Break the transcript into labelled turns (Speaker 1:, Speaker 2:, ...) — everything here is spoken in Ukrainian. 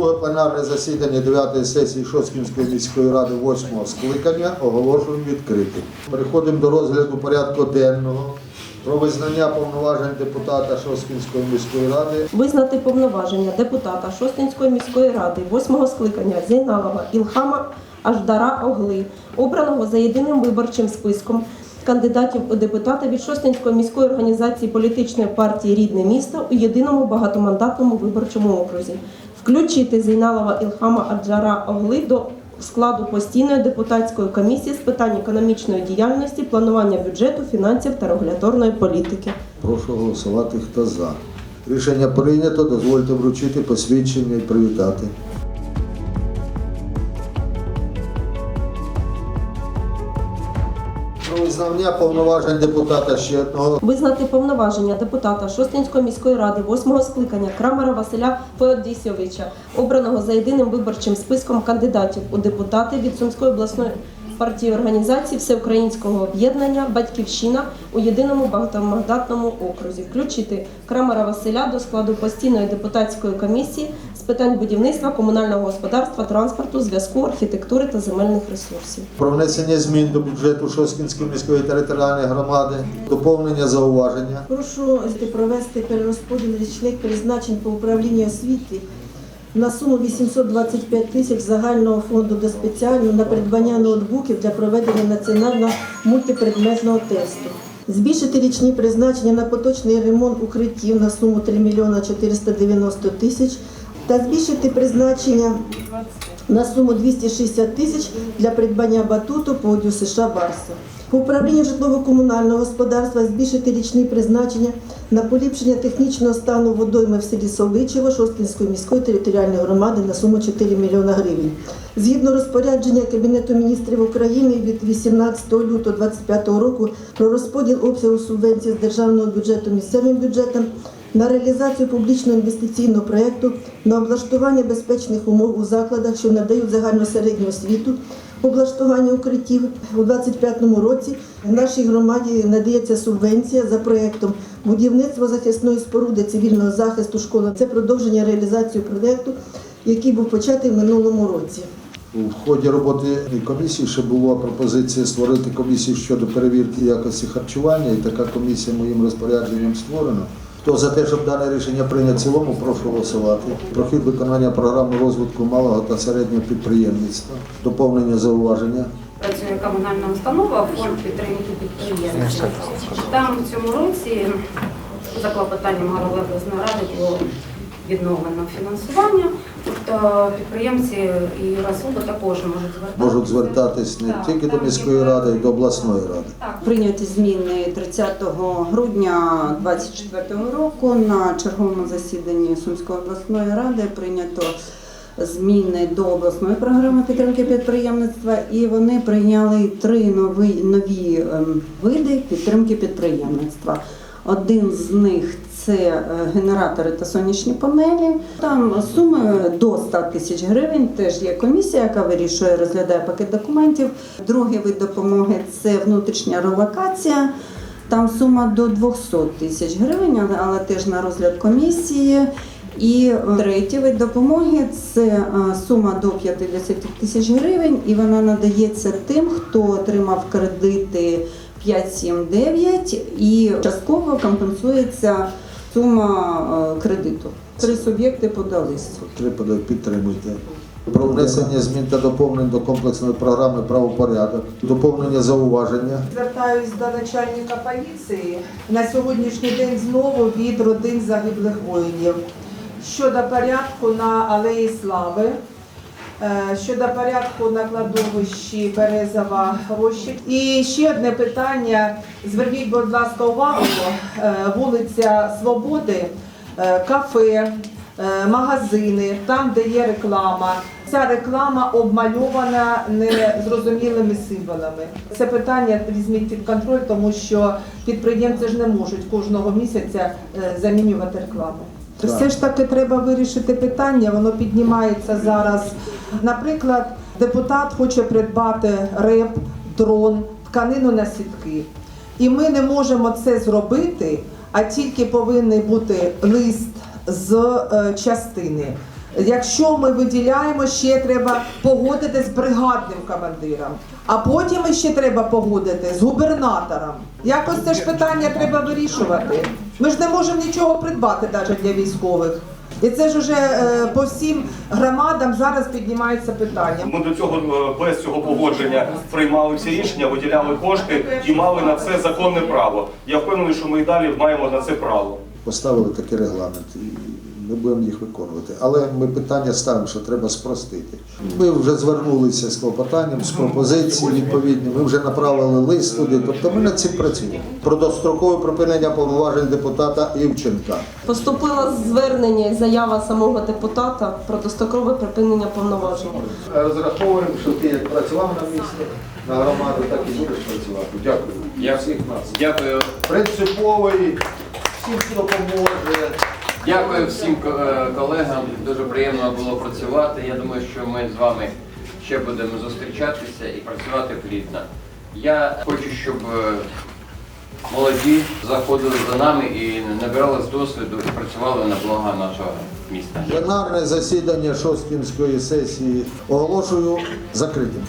Speaker 1: Друге пленарне засідання 9 сесії Шосткінської міської ради 8 скликання оголошуємо відкритим. Переходимо до розгляду порядку денного про визнання повноважень депутата Шосткінської міської ради
Speaker 2: Визнати повноваження депутата Шостинської міської ради 8 скликання Зейналова Ілхама Аждара Огли, обраного за єдиним виборчим списком кандидатів у депутати від Шостинської міської організації політичної партії Рідне місто у єдиному багатомандатному виборчому окрузі. Включити Зейналова Ілхама Аджара Огли до складу постійної депутатської комісії з питань економічної діяльності, планування бюджету, фінансів та регуляторної політики.
Speaker 1: Прошу голосувати, хто за. Рішення прийнято. Дозвольте вручити посвідчення і привітати. Визнання повноважень депутата ще одного
Speaker 2: Визнати повноваження депутата Шостинської міської ради 8 скликання Крамера Василя Феодісьовича, обраного за єдиним виборчим списком кандидатів у депутати від Сумської обласної партії організації Всеукраїнського об'єднання Батьківщина у єдиному багатомандатному окрузі. Включити Крамера Василя до складу постійної депутатської комісії з питань будівництва, комунального господарства, транспорту, зв'язку, архітектури та земельних ресурсів.
Speaker 1: про внесення змін до бюджету Шосткінської міської територіальної громади, доповнення зауваження.
Speaker 3: Прошу провести перерозподіл річних призначень по управлінню освіти на суму 825 тисяч загального фонду до спеціального на придбання ноутбуків для проведення національного мультипредметного тесту. Збільшити річні призначення на поточний ремонт укриттів на суму 3 мільйона 490 тисяч та збільшити призначення на суму 260 тисяч для придбання батуту по одю США Барса. По управлінню житлово-комунального господарства збільшити річні призначення на поліпшення технічного стану водойми в селі Соличево Шосткінської міської територіальної громади на суму 4 мільйона гривень. Згідно розпорядження Кабінету міністрів України від 18 лютого 2025 року про розподіл обсягу субвенцій з державного бюджету місцевим бюджетам на реалізацію публічного інвестиційного проєкту на облаштування безпечних умов у закладах, що надають загальну середню освіту, облаштування укриттів у 2025 році нашій громаді надається субвенція за проєктом будівництво захисної споруди цивільного захисту школи. Це продовження реалізації проєкту, який був початий в минулому році.
Speaker 1: У ході роботи комісії ще була пропозиція створити комісію щодо перевірки якості харчування, і така комісія моїм розпорядженням створена. Хто за те, щоб дане рішення прийняти в цілому, прошу голосувати. Прохід виконання програми розвитку малого та середнього підприємництва, доповнення зауваження.
Speaker 4: Працює комунальна установа фонд підтримки підприємців. Там в цьому році за клопотанням голови обласної ради було відновлено фінансування. Тобто підприємці і розсуду також можуть звертатися.
Speaker 1: Можуть звертатись не
Speaker 4: Так,
Speaker 1: тільки до міської ради, а й до обласної ради.
Speaker 4: Так.
Speaker 5: Прийняті зміни 30 грудня 2024 року на черговому засіданні Сумської обласної ради прийнято зміни до обласної програми підтримки підприємництва, і вони прийняли три нові, нові ем, види підтримки підприємництва. Один з них це е, генератори та сонячні панелі. Там суми до 100 тисяч гривень. Теж є комісія, яка вирішує, розглядає пакет документів. Другий вид допомоги це внутрішня релокація. Там сума до 200 тисяч гривень, але- теж на розгляд комісії. І е, третій вид допомоги це е, сума до 50 тисяч гривень, і вона надається тим, хто отримав кредити 5-7-9 і частково компенсується сума е, кредиту. Три суб'єкти подали.
Speaker 1: Три подали, підтримуйте. Про внесення змін та доповнень до комплексної програми правопорядок, доповнення зауваження.
Speaker 6: Звертаюсь до начальника поліції на сьогоднішній день знову від родин загиблих воїнів щодо порядку на Алеї Слави, щодо порядку на кладовищі Березова Рощик. І ще одне питання. Зверніть, будь ласка, увагу, е, вулиця Свободи, е, кафе. е, Магазини, там, де є реклама. Ця реклама обмальована незрозумілими символами. Це питання візьміть під контроль, тому що підприємці ж не можуть кожного місяця е, замінювати рекламу. Все ж таки треба вирішити питання, воно піднімається зараз. Наприклад, депутат хоче придбати реп, дрон, тканину на сітки. І ми не можемо це зробити, а тільки повинен бути лист з е, частини. Якщо ми виділяємо, ще треба погодити з бригадним командиром, а потім ще треба погодити з губернатором. Якось це ж питання треба вирішувати. Ми ж не можемо нічого придбати навіть для військових. І це ж уже е, по всім громадам зараз піднімається питання.
Speaker 7: Ми до цього е, без цього погодження приймали всі рішення, виділяли кошти і мали на це законне право. Я впевнений, що ми і далі маємо на це право.
Speaker 1: Поставили такий регламент і ми будемо їх виконувати. Але ми питання ставимо, що треба спростити. Ми вже звернулися з клопотанням, з пропозицією відповідні. Ми вже направили лист туди. Тобто ми над цим працюємо. Про дострокове припинення повноважень депутата Івченка.
Speaker 2: Поступило звернення і заява самого депутата про дострокове припинення повноважень.
Speaker 1: Розраховуємо, що ти як працював на місці, на громаду, так і будеш працювати. Дякую.
Speaker 8: Я
Speaker 1: Всіх нас.
Speaker 8: Дякую.
Speaker 1: Принциповий, всім допоможе.
Speaker 8: Дякую всім е, колегам. Дуже приємно було працювати. Я думаю, що ми з вами ще будемо зустрічатися і працювати плідно. Я хочу, щоб е, молоді заходили за нами і набирали з досвіду і працювали на благо нашого міста.
Speaker 1: Пленарне засідання Шосткінської сесії оголошую закритим.